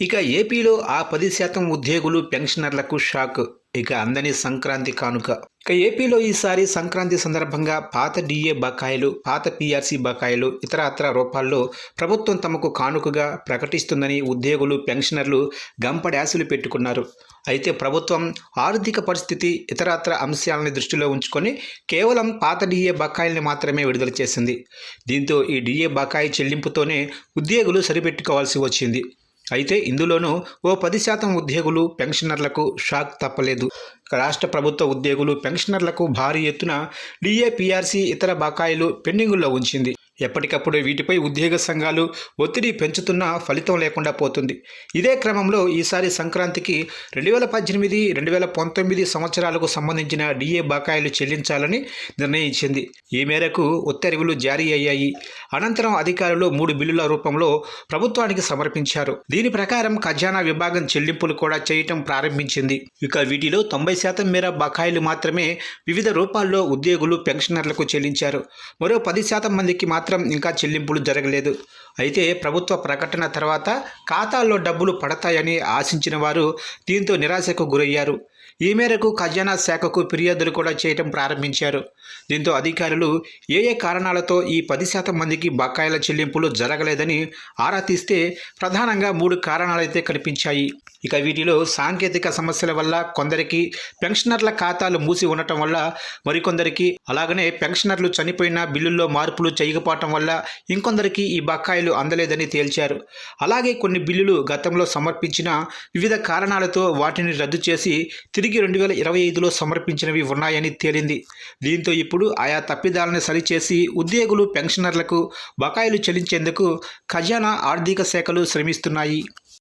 ఇక ఏపీలో ఆ పది శాతం ఉద్యోగులు పెన్షనర్లకు షాక్. ఇక అందని సంక్రాంతి కానుక. ఇక ఏపీలో ఈసారి సంక్రాంతి సందర్భంగా పాత డిఏ బకాయిలు పాత పీఆర్సీ బకాయిలు ఇతరత్ర రూపాల్లో ప్రభుత్వం తమకు కానుకగా ప్రకటిస్తుందని ఉద్యోగులు పెన్షనర్లు గంపడాసులు పెట్టుకున్నారు. అయితే ప్రభుత్వం ఆర్థిక పరిస్థితి ఇతరత్ర అంశాలను దృష్టిలో ఉంచుకొని కేవలం పాత డిఏ బకాయిల్ని మాత్రమే విడుదల చేసింది. దీంతో ఈ డిఏ బకాయి చెల్లింపుతోనే ఉద్యోగులు సరిపెట్టుకోవాల్సి వచ్చింది. అయితే ఇందులోనూ ఓ పది శాతం ఉద్యోగులు పెన్షనర్లకు షాక్ తప్పలేదు. రాష్ట్ర ప్రభుత్వ ఉద్యోగులు పెన్షనర్లకు భారీ ఎత్తున డిఏపిఆర్సీ ఇతర బకాయిలు పెండింగుల్లో ఉంచింది. ఎప్పటికప్పుడు వీటిపై ఉద్యోగ సంఘాలు ఒత్తిడి పెంచుతున్నా ఫలితం లేకుండా పోతుంది. ఇదే క్రమంలో ఈసారి సంక్రాంతికి రెండు వేల పద్దెనిమిది రెండు వేల పంతొమ్మిది సంవత్సరాలకు సంబంధించిన డిఏ బకాయిలు చెల్లించాలని నిర్ణయించింది. ఈ మేరకు ఉత్తర్వులు జారీ అయ్యాయి. అనంతరం అధికారులు మూడు బిల్లుల రూపంలో ప్రభుత్వానికి సమర్పించారు. దీని ప్రకారం ఖజానా విభాగం చెల్లింపులు కూడా చేయటం ప్రారంభించింది. ఇక వీటిలో తొంభై శాతం మేర బకాయిలు మాత్రమే వివిధ రూపాల్లో ఉద్యోగులు పెన్షనర్లకు చెల్లించారు. మరో పది శాతం మందికి మాత్రం ఇంకా చెల్లింపులు జరగలేదు. అయితే ప్రభుత్వ ప్రకటన తర్వాత ఖాతాల్లో డబ్బులు పడతాయని ఆశించిన వారు దీంతో నిరాశకు గురయ్యారు. ఈ మేరకు ఖజానా శాఖకు ఫిర్యాదులు కూడా చేయటం ప్రారంభించారు. దీంతో అధికారులు ఏ ఏ కారణాలతో ఈ పది శాతం మందికి బకాయిల చెల్లింపులు జరగలేదని ఆరా తీస్తే ప్రధానంగా మూడు కారణాలైతే కనిపించాయి. ఇక వీటిలో సాంకేతిక సమస్యల వల్ల కొందరికి పెన్షనర్ల ఖాతాలు మూసి ఉండటం వల్ల మరికొందరికి అలాగనే పెన్షనర్లు చనిపోయిన బిల్లుల్లో మార్పులు చేయకపోవటం వల్ల ఇంకొందరికి ఈ బకాయిలు అందలేదని తేల్చారు. అలాగే కొన్ని బిల్లులు గతంలో సమర్పించిన వివిధ కారణాలతో వాటిని రద్దు చేసి తిరిగి రెండు వేల ఇరవై ఐదులో సమర్పించినవి ఉన్నాయని తేలింది. దీంతో ఇప్పుడు ఆయా తప్పిదాలను సరిచేసి ఉద్యోగులు పెన్షనర్లకు బకాయిలు చెల్లించేందుకు ఖజానా ఆర్థిక శాఖలు శ్రమిస్తున్నాయి.